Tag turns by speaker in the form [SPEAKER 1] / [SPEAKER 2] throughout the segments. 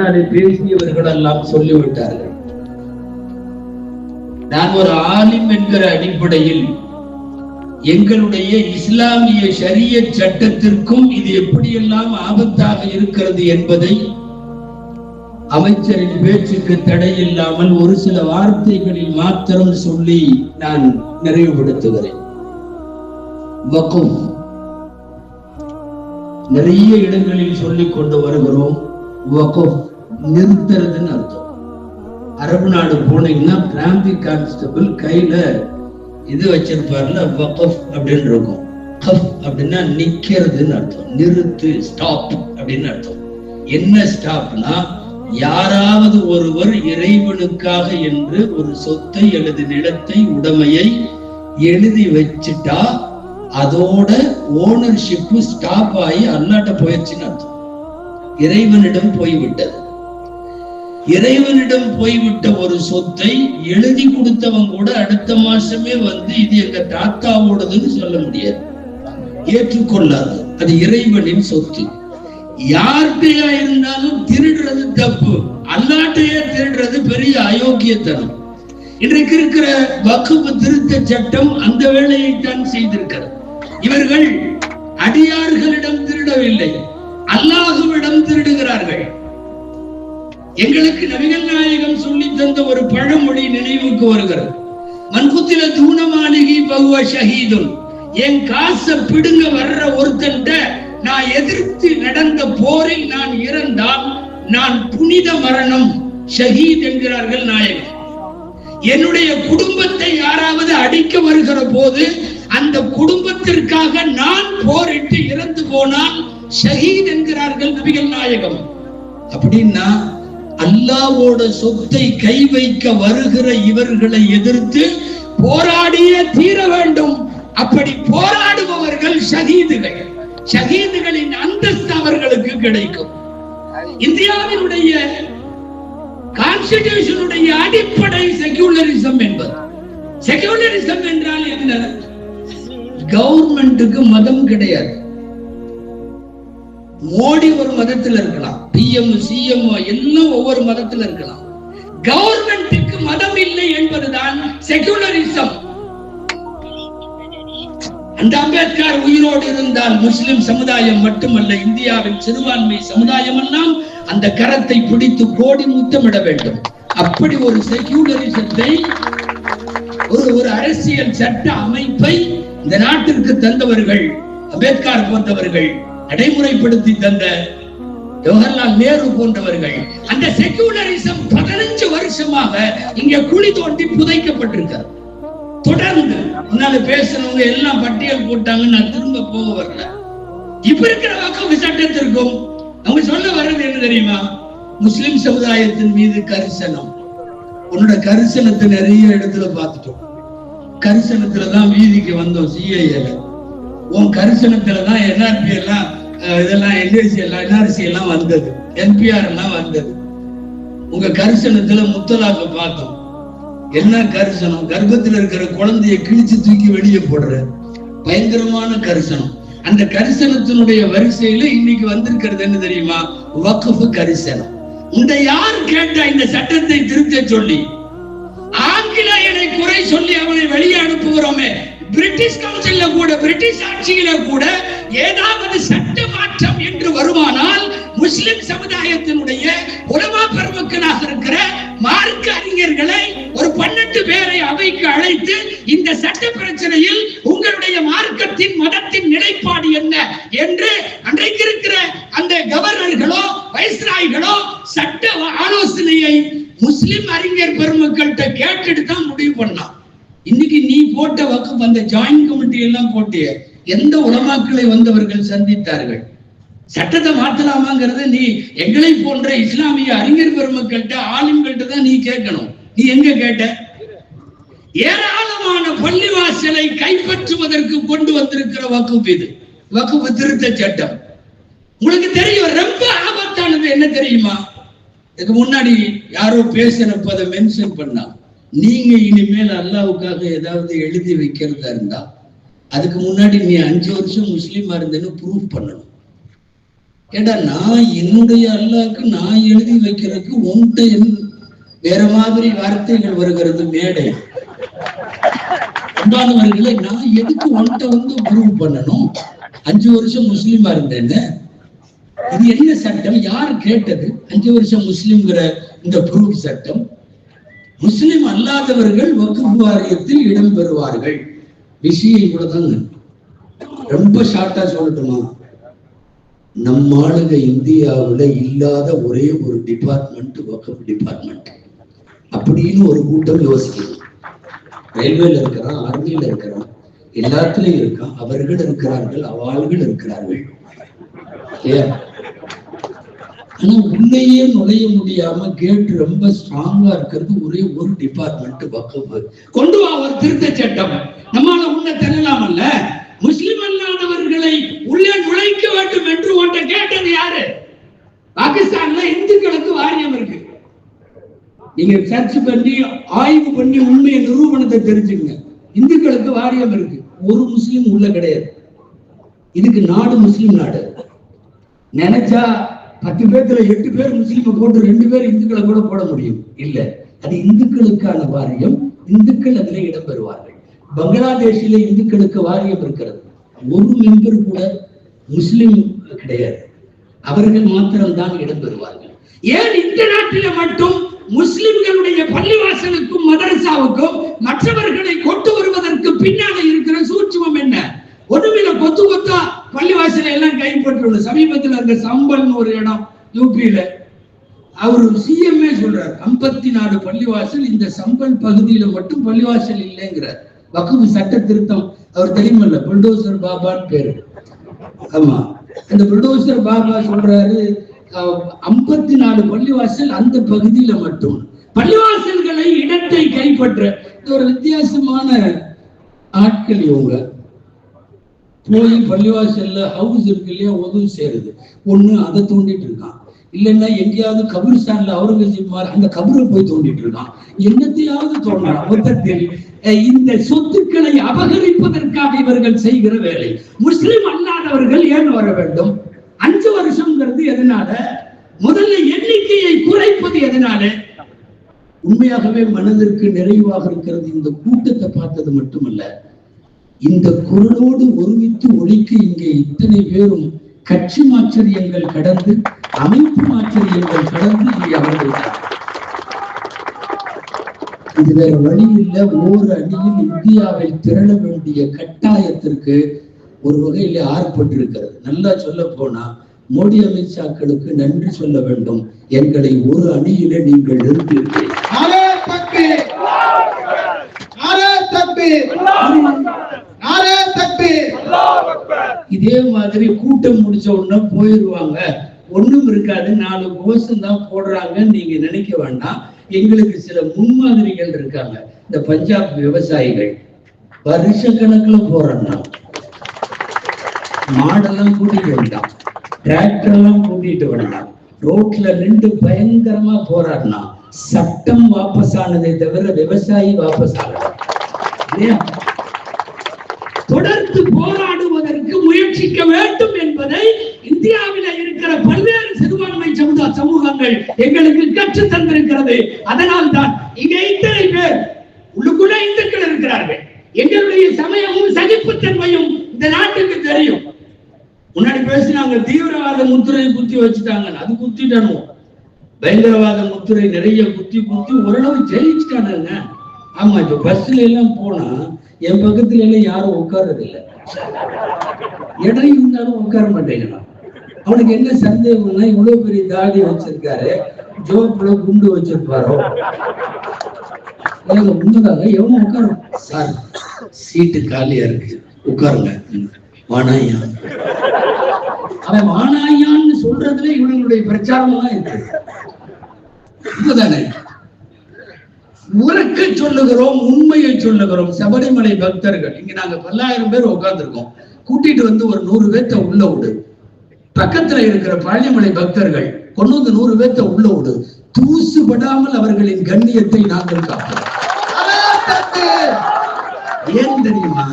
[SPEAKER 1] முன்னாடி பேசியவர்கள் எல்லாம் சொல்லிவிட்டார்கள் நான் ஒரு ஆலிம் என்கிற அடிப்படையில் எங்களுடைய இஸ்லாமிய சரிய சட்டத்திற்கும் இது எப்படியெல்லாம் ஆபத்தாக இருக்கிறது என்பதை அமைச்சரின் பேச்சுக்கு தடை இல்லாமல் ஒரு சில வார்த்தைகளில் மாத்திரம் சொல்லி நான் நிறைவுபடுத்துகிறேன் நிறைய இடங்களில் சொல்லிக் கொண்டு வருகிறோம் நிறுத்துறதுன்னு அர்த்தம் அரபு நாடு போனீங்கன்னா பிராந்தி கான்ஸ்டபிள் கையில இது வச்சிருப்பாருல வகஃப் அப்படின்னு இருக்கும் கஃப் அப்படின்னா நிக்கிறதுன்னு அர்த்தம் நிறுத்து ஸ்டாப் அப்படின்னு அர்த்தம் என்ன ஸ்டாப்னா யாராவது ஒருவர் இறைவனுக்காக என்று ஒரு சொத்தை அல்லது நிலத்தை உடமையை எழுதி வச்சுட்டா அதோட ஓனர்ஷிப்பு ஸ்டாப் ஆகி அல்லாட்ட போயிடுச்சுன்னு அர்த்தம் இறைவனிடம் போய்விட்டது இறைவனிடம் போய்விட்ட ஒரு சொத்தை எழுதி கொடுத்தவன் கூட அடுத்த மாசமே வந்து இது எங்க தாத்தாவோடதுன்னு சொல்ல முடியாது ஏற்றுக்கொள்ளாது அது இறைவனின் சொத்து யார்கிட்டயா இருந்தாலும் திருடுறது தப்பு அல்லாட்டையே திருடுறது பெரிய அயோக்கியத்தனம் இன்றைக்கு இருக்கிற வகுப்பு திருத்த சட்டம் அந்த வேலையை தான் செய்திருக்கிறது இவர்கள் அடியார்களிடம் திருடவில்லை அல்லாஹுவிடம் திருடுகிறார்கள் எங்களுக்கு நவிகள் நாயகம் சொல்லி தந்த ஒரு பழமொழி நினைவுக்கு வருகிறது மண்புத்தில தூண மாளிகை பகுவ ஷஹீதும் என் காசை பிடுங்க வர்ற ஒருத்தன்ட்ட நான் எதிர்த்து நடந்த போரில் நான் இறந்தால் நான் புனித மரணம் ஷஹீத் என்கிறார்கள் நாயகம் என்னுடைய குடும்பத்தை யாராவது அடிக்க வருகிற போது அந்த குடும்பத்திற்காக நான் போரிட்டு இறந்து போனால் ஷஹீத் என்கிறார்கள் நபிகள் நாயகம் அப்படின்னா அல்லாவோட சொத்தை கை வைக்க வருகிற இவர்களை எதிர்த்து போராடிய தீர வேண்டும் அப்படி போராடுபவர்கள் ஷகீதுகள் ஷகீதுகளின் அந்தஸ்து அவர்களுக்கு கிடைக்கும் இந்தியாவினுடைய கான்ஸ்டிடியூஷனுடைய அடிப்படை செக்யூலரிசம் என்பது செக்யூலரிசம் என்றால் என்ன கவர்மெண்ட்டுக்கு மதம் கிடையாது மோடி ஒரு மதத்தில் இருக்கலாம் பிஎம் சிஎம் என்ன ஒவ்வொரு மதத்தில் இருக்கலாம் கவர்மெண்ட்டுக்கு மதம் இல்லை என்பதுதான் செகுலரிசம் அந்த அம்பேத்கர் உயிரோடு இருந்தால் முஸ்லிம் சமுதாயம் மட்டுமல்ல இந்தியாவின் சிறுபான்மை சமுதாயம் எல்லாம் அந்த கரத்தை பிடித்து கோடி முத்தமிட வேண்டும் அப்படி ஒரு செகுலரிசத்தை ஒரு ஒரு அரசியல் சட்ட அமைப்பை இந்த நாட்டிற்கு தந்தவர்கள் அம்பேத்கர் போன்றவர்கள் நடைமுறைப்படுத்தி தந்த ஜவஹர்லால் நேரு போன்றவர்கள் அந்த செகுலரிசம் பதினஞ்சு வருஷமாக இங்க குழி தோண்டி புதைக்கப்பட்டிருக்க தொடர்ந்து முன்னால பேசணுங்க எல்லாம் பட்டியல் போட்டாங்கன்னு நான் திரும்ப போக வரல இப்ப இருக்கிற பக்கம் சட்டத்திற்கும் அவங்க சொல்ல வர்றது என்ன தெரியுமா முஸ்லிம் சமுதாயத்தின் மீது கரிசனம் உன்னோட கரிசனத்தை நிறைய இடத்துல பார்த்துட்டோம் கரிசனத்துலதான் வீதிக்கு வந்தோம் சிஐஏல உன் கரிசனத்துலதான் என்ஆர்பி எல்லாம் இதெல்லாம் என்எஸ்சி எல்லாம் என்ஆர்சி எல்லாம் வந்தது என்பிஆர் எல்லாம் வந்தது உங்க கரிசனத்துல முத்தலாக பார்த்தோம் என்ன கரிசனம் கர்ப்பத்தில் இருக்கிற குழந்தைய கிழிச்சு தூக்கி வெளியே போடுற பயங்கரமான கரிசனம் அந்த கரிசனத்தினுடைய வரிசையில இன்னைக்கு வந்திருக்கிறது என்ன தெரியுமா வக்குஃபு கரிசனம் உண்ட யார் கேட்டா இந்த சட்டத்தை திருத்த சொல்லி ஆங்கிலேயனை குறை சொல்லி அவனை வெளியே அனுப்புகிறோமே பிரிட்டிஷ் கவுன்சில்ல கூட பிரிட்டிஷ் ஆட்சியில கூட ஏதாவது சட்டம் மாற்றம் என்று வருமானால் முஸ்லிம் சமுதாயத்தினுடைய உலமா பெருமக்களாக இருக்கிற மார்க்க அறிஞர்களை ஒரு பன்னெண்டு பேரை அவைக்கு அழைத்து இந்த சட்ட பிரச்சனையில் உங்களுடைய மார்க்கத்தின் மதத்தின் நிலைப்பாடு என்ன என்று அன்றைக்கு இருக்கிற அந்த கவர்னர்களோ வைஸ்ராய்களோ சட்ட ஆலோசனையை முஸ்லிம் அறிஞர் பெருமக்கள்கிட்ட கேட்டுட்டு தான் முடிவு பண்ணலாம் இன்னைக்கு நீ போட்ட வக்கம் அந்த ஜாயின் கமிட்டி எல்லாம் போட்டிய எந்த உலமாக்களை வந்தவர்கள் சந்தித்தார்கள் சட்டத்தை மாற்றலாமாங்கிறது நீ எங்களை போன்ற இஸ்லாமிய அறிஞர் பெருமக்கள்கிட்ட ஆளுங்கள்கிட்ட தான் நீ கேட்கணும் நீ எங்க கேட்ட ஏராளமான பள்ளிவாசலை கைப்பற்றுவதற்கு கொண்டு வந்திருக்கிற வகுப்பு இது வகுப்பு திருத்த சட்டம் உங்களுக்கு தெரியும் ரொம்ப ஆபத்தானது என்ன தெரியுமா இதுக்கு முன்னாடி யாரோ பேசினப்ப அதை மென்ஷன் பண்ணா நீங்க இனிமேல் அல்லாவுக்காக ஏதாவது எழுதி வைக்கிறதா இருந்தா அதுக்கு முன்னாடி நீ அஞ்சு வருஷம் முஸ்லீமா இருந்தேன்னு ப்ரூவ் பண்ணணும் ஏடா நான் என்னுடைய அல்லாக்கு நான் எழுதி வைக்கிறதுக்கு என் வேற மாதிரி வார்த்தைகள் வருகிறது மேடை உண்டானவர்களை நான் எதுக்கு உன்ட்ட வந்து ப்ரூவ் பண்ணணும் அஞ்சு வருஷம் முஸ்லீமா இருந்தேன்னு இது என்ன சட்டம் யார் கேட்டது அஞ்சு வருஷம் முஸ்லீம்ங்கிற இந்த ப்ரூவ் சட்டம் முஸ்லிம் அல்லாதவர்கள் வகுப்பு வாரியத்தில் இடம்பெறுவார்கள் விஷயம் இவ்வளவுதாங்க ரொம்ப ஷார்ட்டா சொல்லட்டுமா நம்ம இந்தியாவில் இல்லாத ஒரே ஒரு டிபார்ட்மெண்ட் வக்கப் டிபார்ட்மெண்ட் அப்படின்னு ஒரு கூட்டம் யோசிக்கணும் ரயில்வேல இருக்கிறான் ஆர்மியில இருக்கிறான் எல்லாத்துலயும் இருக்கான் அவர்கள் இருக்கிறார்கள் அவாள்கள் இருக்கிறார்கள் ஆனா உள்ளேயே நுழைய முடியாம கேட் ரொம்ப ஸ்ட்ராங்கா இருக்கிறது ஒரே ஒரு டிபார்ட்மெண்ட் வக்கப்பு கொண்டு வா ஒரு திருத்த சட்டம் நம்மளால உன்ன தெரியலாமல்ல முஸ்லிம் அல்லாதவர் இவர்களை உள்ளே நுழைக்க வேண்டும் என்று ஒன்றை கேட்டது யாரு பாகிஸ்தான்ல இந்துக்களுக்கு வாரியம் இருக்கு நீங்க சர்ச் பண்ணி ஆய்வு பண்ணி உண்மையை நிரூபணத்தை தெரிஞ்சுங்க இந்துக்களுக்கு வாரியம் இருக்கு ஒரு முஸ்லீம் உள்ள கிடையாது இதுக்கு நாடு முஸ்லீம் நாடு நினைச்சா பத்து பேர்த்துல எட்டு பேர் முஸ்லீமை போட்டு ரெண்டு பேர் இந்துக்களை கூட போட முடியும் இல்ல அது இந்துக்களுக்கான வாரியம் இந்துக்கள் அதுல இடம்பெறுவார்கள் பங்களாதேஷில இந்துக்களுக்கு வாரியம் இருக்கிறது ஒரு மெம்பர் கூட முஸ்லிம் கிடையாது அவர்கள் மாத்திரம்தான் இடம்பெறுவார்கள் ஏன் இந்த நாட்டில மட்டும் முஸ்லிம்களுடைய பள்ளிவாசலுக்கும் மதரசாவுக்கும் மற்றவர்களை கொண்டு வருவதற்கு பின்னால இருக்கிற சூட்சமம் என்ன ஒண்ணுமில்ல கொத்து கொத்தா பள்ளிவாசல எல்லாம் கைப்பற்றுள்ள சமீபத்தில் இருந்த சம்பல்னு ஒரு இடம் யூபியில அவர் சிஎம்ஏ சொல்றார் ஐம்பத்தி நாலு பள்ளிவாசல் இந்த சம்பல் பகுதியில மட்டும் பள்ளிவாசல் இல்லைங்கிறார் வக்குவு சட்ட திருத்தம் அவர் தெரியுமல்ல புல்டோசர் பாபான்னு பேரு ஆமா அந்த புல்டோசர் பாபா சொல்றாரு ஐம்பத்தி நாலு பள்ளிவாசல் அந்த பகுதியில மட்டும் பள்ளிவாசல்களை இடத்தை கைப்பற்ற ஒரு வித்தியாசமான ஆட்கள் இவங்க போய் பள்ளிவாசல்ல ஹவுஸ் இருக்கு இல்லையா உதவு சேருது ஒண்ணு அதை தூண்டிட்டு இருக்கான் இல்லைன்னா எங்கேயாவது கபிரிஸ்தான்ல அவுரங்கசீப் அந்த கபூரில் போய் தோண்டிட்டு இருக்கான் என்னத்தையாவது தோன்றா மொத்தத்தில் இந்த சொத்துக்களை அபகரிப்பதற்காக இவர்கள் செய்கிற வேலை முஸ்லிம் அல்லாதவர்கள் ஏன் வர வேண்டும் அஞ்சு வருஷம்ங்கிறது எதனால முதல்ல எண்ணிக்கையை குறைப்பது எதனால உண்மையாகவே மனதிற்கு நிறைவாக இருக்கிறது இந்த கூட்டத்தை பார்த்தது மட்டுமல்ல இந்த குரலோடு ஒருமித்து ஒழிக்க இங்கே இத்தனை பேரும் கட்சி மாச்சரியங்கள் கடந்து அமைப்பு மாச்சரியங்கள் கடந்து இங்கே அமர்ந்திருக்கிறார் இது வேற வழி வழியில் ஓர் அணியில் இந்தியாவில் திரள வேண்டிய கட்டாயத்திற்கு ஒரு வகையில் ஆர்ப்பட்டிருக்கிறது நல்லா சொல்ல போனா மோடி அமித்ஷாக்களுக்கு நன்றி சொல்ல வேண்டும் எங்களை ஒரு அணியில நீங்கள் நிறுத்தியிருக்கிறீர்கள் இதே மாதிரி கூட்டம் முடிச்ச உடனே போயிடுவாங்க ஒண்ணும் இருக்காது நாலு கோஷம் தான் போடுறாங்கன்னு நீங்க நினைக்க வேண்டாம் எங்களுக்கு சில முன்மாதிரிகள் இருக்காங்க இந்த பஞ்சாப் விவசாயிகள் வருஷ கணக்குல போறோம்னா மாடெல்லாம் கூட்டிட்டு வேண்டாம் எல்லாம் கூட்டிட்டு வேண்டாம் ரோட்ல நின்று பயங்கரமா போறாருன்னா சட்டம் வாபஸ் ஆனதை தவிர விவசாயி வாபஸ் ஆகலாம் இல்லையா தொடர்ந்து போராடுவதற்கு முயற்சிக்க வேண்டும் என்பதை இந்தியாவில் இருக்கிற பல்வேறு சிறுபான்மை சமுதாய சமூகங்கள் எங்களுக்கு கற்று தந்திருக்கிறது அதனால் தான் இங்க இத்தனை பேர் உள்ளுக்குள்ள இந்துக்கள் இருக்கிறார்கள் எங்களுடைய சமயமும் சகிப்புத்தன்மையும் இந்த நாட்டுக்கு தெரியும் முன்னாடி பேசினாங்க தீவிரவாத முத்திரை குத்தி வச்சுட்டாங்க அது குத்திட்டணும் பயங்கரவாத முத்திரை நிறைய குத்தி குத்தி ஓரளவு ஜெயிச்சுட்டானுங்க ஆமா இப்ப பஸ்ல எல்லாம் போனா என் பக்கத்துல எல்லாம் யாரும் உட்கார்றது இல்லை இடம் இருந்தாலும் உட்கார மாட்டேங்கிறான் அவனுக்கு என்ன சந்தேகம்னா இவ்வளவு பெரிய தாடி வச்சிருக்காரு ஜோப்புல குண்டு வச்சிருப்பாரோ உண்மைதாங்க எவனும் உட்காரும் சார் சீட்டு காலியா இருக்கு உட்காருங்க வானாயா அவன் வானாயான்னு சொல்றதுல இவனுடைய பிரச்சாரம் தான் இருக்கு உண்மைதானே உறக்க சொல்லுகிறோம் உண்மையை சொல்லுகிறோம் சபரிமலை பக்தர்கள் இங்க நாங்க பல்லாயிரம் பேர் உட்கார்ந்துருக்கோம் கூட்டிட்டு வந்து ஒரு நூறு பேர்த்த உள்ள விடு பக்கத்துல இருக்கிற பழனிமலை பக்தர்கள் கொண்டு வந்து நூறு பேர்த்த உள்ள விடு தூசுபடாமல் அவர்களின் கண்ணியத்தை நாங்கள் காப்போம் ஏன் தெரியுமா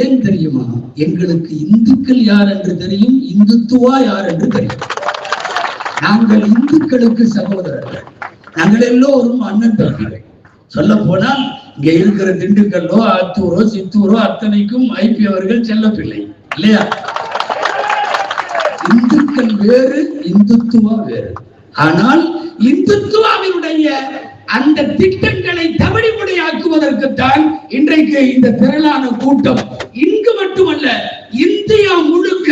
[SPEAKER 1] ஏன் தெரியுமா எங்களுக்கு இந்துக்கள் யார் என்று தெரியும் இந்துத்துவா யார் என்று தெரியும் நாங்கள் இந்துக்களுக்கு சகோதரர்கள் நாங்கள் எல்லோரும் அண்ணன் தம்பிகள் சொல்ல போனால் இங்க இருக்கிற திண்டுக்கல்லோ ஆத்தூரோ சித்தூரோ அத்தனைக்கும் ஐபி அவர்கள் செல்லப்பிள்ளை இல்லையா இந்துக்கள் வேறு இந்துத்துவா வேறு ஆனால் இந்துத்துவாவினுடைய அந்த திட்டங்களை ஆக்குவதற்கு தான் இன்றைக்கு இந்த திரளான கூட்டம் இங்கு மட்டுமல்ல இந்தியா முழுக்க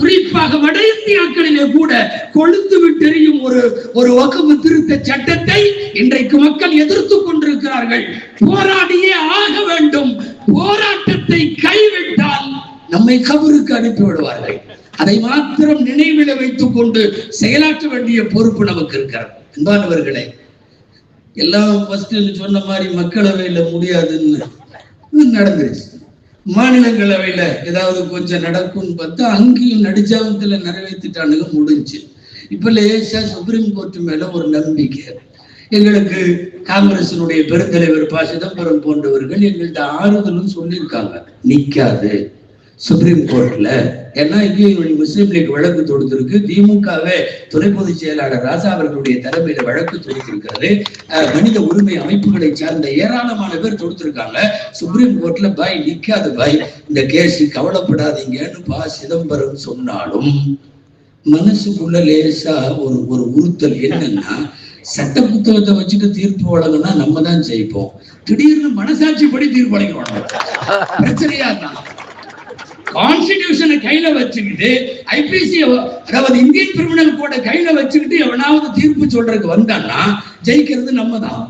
[SPEAKER 1] குறிப்பாக வட இந்தியாக்களிலே கூட கொழுத்து விட்டெறியும் ஒரு ஒரு வகுப்பு திருத்த சட்டத்தை இன்றைக்கு மக்கள் எதிர்த்து கொண்டிருக்கிறார்கள் போராடியே ஆக வேண்டும் போராட்டத்தை கைவிட்டால் நம்மை கவருக்கு அனுப்பி விடுவார்கள் அதை மாத்திரம் நினைவில் வைத்துக் கொண்டு செயலாற்ற வேண்டிய பொறுப்பு நமக்கு இருக்கிறது அன்பானவர்களே எல்லாம் சொன்ன மாதிரி மக்களவையில் முடியாதுன்னு நடந்துருச்சு மாநிலங்களவையில ஏதாவது கொஞ்சம் நடக்கும்னு பார்த்தா அங்கேயும் நடுஜாமத்துல நிறைவேற்றிட்டானுங்க முடிஞ்சு இப்ப லேசா சுப்ரீம் கோர்ட் மேல ஒரு நம்பிக்கை எங்களுக்கு காங்கிரசினுடைய பெருந்தலைவர் பா சிதம்பரம் போன்றவர்கள் எங்கள்ட்ட ஆறுதலும் சொல்லியிருக்காங்க நிக்காது சுப்ரீம் கோர்ட்ல ஏன்னா இங்கேயும் முஸ்லீம் லீக் வழக்கு தொடுத்திருக்கு திமுகவே துணை பொதுச் செயலாளர் ராஜா அவர்களுடைய தலைமையில வழக்கு தொடுத்திருக்காரு மனித உரிமை அமைப்புகளை சார்ந்த ஏராளமான பேர் தொடுத்திருக்காங்க சுப்ரீம் கோர்ட்ல பாய் நிக்காது பாய் இந்த கேஸ் கவலைப்படாதீங்கன்னு பா சிதம்பரம் சொன்னாலும் மனசுக்குள்ள லேசா ஒரு ஒரு உறுத்தல் என்னன்னா சட்ட புத்தகத்தை வச்சுட்டு தீர்ப்பு வழங்கினா நம்ம தான் ஜெயிப்போம் திடீர்னு படி தீர்ப்பு வழங்கிடுவாங்க பிரச்சனையா இருந்தாங்க கான்ஸ்டிடியூஷனை கையில வச்சுக்கிட்டு ஐபிசி அதாவது இந்தியன் கிரிமினல் கோட கையில வச்சுக்கிட்டு எவனாவது தீர்ப்பு சொல்றதுக்கு வந்தான்னா ஜெயிக்கிறது நம்ம தான்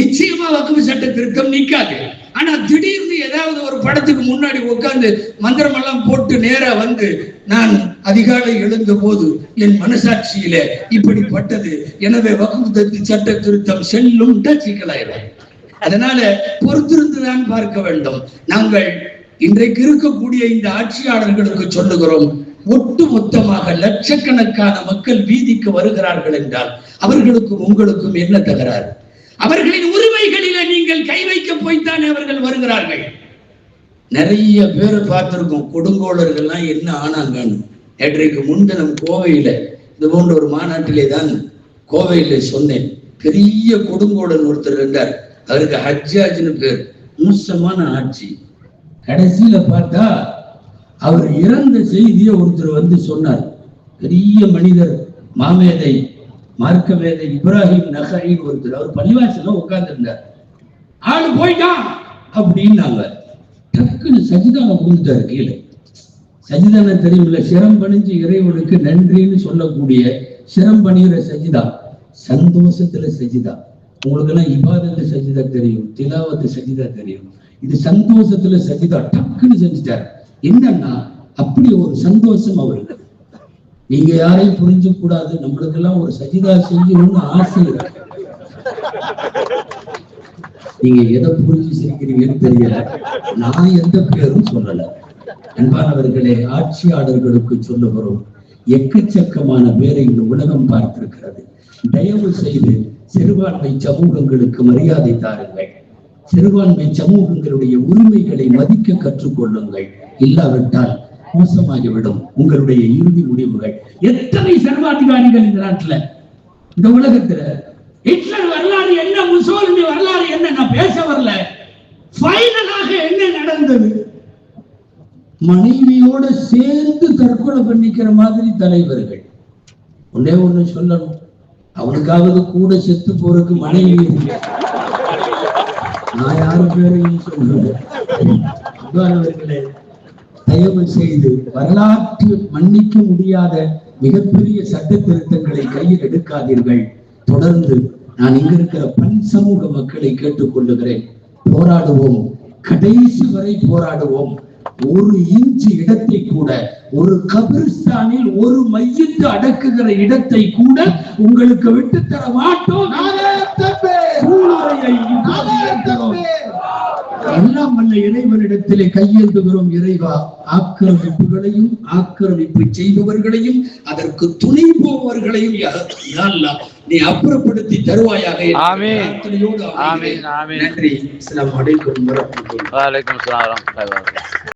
[SPEAKER 1] நிச்சயமா வகுப்பு சட்ட திருத்தம் நிக்காது ஆனா திடீர்னு ஏதாவது ஒரு படத்துக்கு முன்னாடி உட்காந்து மந்திரம் எல்லாம் போட்டு நேரா வந்து நான் அதிகாலை எழுந்த போது என் மனசாட்சியில இப்படிப்பட்டது எனவே வகுப்பு சட்ட திருத்தம் செல்லும் சிக்கலாயிடும் அதனால பொறுத்திருந்துதான் பார்க்க வேண்டும் நாங்கள் இன்றைக்கு இருக்கக்கூடிய இந்த ஆட்சியாளர்களுக்கு சொல்லுகிறோம் ஒட்டு மொத்தமாக லட்சக்கணக்கான மக்கள் வீதிக்கு வருகிறார்கள் என்றால் அவர்களுக்கும் உங்களுக்கும் என்ன தகராறு அவர்களின் உரிமைகளில நீங்கள் கை வைக்க போய்த்தானே அவர்கள் வருகிறார்கள் நிறைய பேர் பார்த்திருக்கோம் கொடுங்கோளர்கள்லாம் என்ன ஆனாங்கன்னு நேற்றைக்கு முன்தினம் கோவையில இது போன்ற ஒரு மாநாட்டிலே தான் கோவையில சொன்னேன் பெரிய கொடுங்கோடன் ஒருத்தர் இருந்தார் அவருக்கு ஹஜ்ஜாஜின்னு பேர் மோசமான ஆட்சி கடைசியில பார்த்தா அவர் இறந்த செய்தியை ஒருத்தர் வந்து சொன்னார் பெரிய மனிதர் மாமேதை மார்க்க மேதை இப்ராஹிம் நகரின் ஒருத்தர் அவர் பள்ளிவாசல உட்கார்ந்துருந்தார் ஆளு போயிட்டான் அப்படின்னாங்க டக்குன்னு சஜிதான விழுந்துட்டார் கீழே சஜிதான தெரியுமில்ல சிரம் பணிஞ்சு இறைவனுக்கு நன்றின்னு சொல்லக்கூடிய சிரம் பணிகிற சஜிதா சந்தோஷத்துல சஜிதா உங்களுக்கு எல்லாம் இபாதத்து சஜிதா தெரியும் திலாவத்து சஜிதா தெரியும் இது சந்தோஷத்துல சஜிதா டக்குன்னு செஞ்சுட்டார் என்னன்னா அப்படி ஒரு சந்தோஷம் அவருக்கு நீங்க யாரையும் புரிஞ்ச கூடாது நம்மளுக்கு எல்லாம் ஒரு சஜிதா செஞ்சு ஆசை நீங்க எதை புரிஞ்சு செய்கிறீங்கன்னு தெரியல நான் எந்த பேரும் சொல்லல அன்பானவர்களே ஆட்சியாளர்களுக்கு சொல்லுகிறோம் எக்கச்சக்கமான பேரை இந்த உலகம் பார்த்திருக்கிறது தயவு செய்து சிறுபான்மை சமூகங்களுக்கு மரியாதை தாருங்கள் சிறுபான்மை சமூகங்களுடைய உரிமைகளை மதிக்க கற்றுக்கொள்ளுங்கள் இல்லாவிட்டால் மோசமாகிவிடும் உங்களுடைய இறுதி முடிவுகள் எத்தனை சர்வாதிகாரிகள் இந்த நாட்டுல இந்த உலகத்துல ஹிட்லர் வரலாறு என்ன முசோலினி வரலாறு என்ன நான் பேச வரல பைனலாக என்ன நடந்தது மனைவியோட சேர்ந்து தற்கொலை பண்ணிக்கிற மாதிரி தலைவர்கள் ஒன்னே ஒண்ணு சொல்லணும் அவனுக்காவது கூட செத்து போறதுக்கு மனைவி நான் யாரும் பேரையும் தயவு செய்து வரலாற்று மன்னிக்க முடியாத மிகப்பெரிய சட்ட திருத்தங்களை கையில் எடுக்காதீர்கள் தொடர்ந்து நான் இங்க இருக்கிற பண் சமூக மக்களை கேட்டுக்கொள்ளுகிறேன் போராடுவோம் கடைசி வரை போராடுவோம் ஒரு இன்ச்சு இடத்தை கூட ஒரு கபிரிஸ்தானில் ஒரு மையத்து அடக்குகிற இடத்தை கூட உங்களுக்கு விட்டு தர மாட்டோம் எல்லாம் வல்ல இறைவனிடத்திலே கையேந்துகிறோம் இறைவா ஆக்கிரமிப்புகளையும் ஆக்கிரமிப்பு செய்பவர்களையும் அதற்கு துணை போவர்களையும் நீ அப்புறப்படுத்தி தருவாயாக நன்றி அஸ்லாம் வலைக்கும்
[SPEAKER 2] வரமத்துல்லாஹி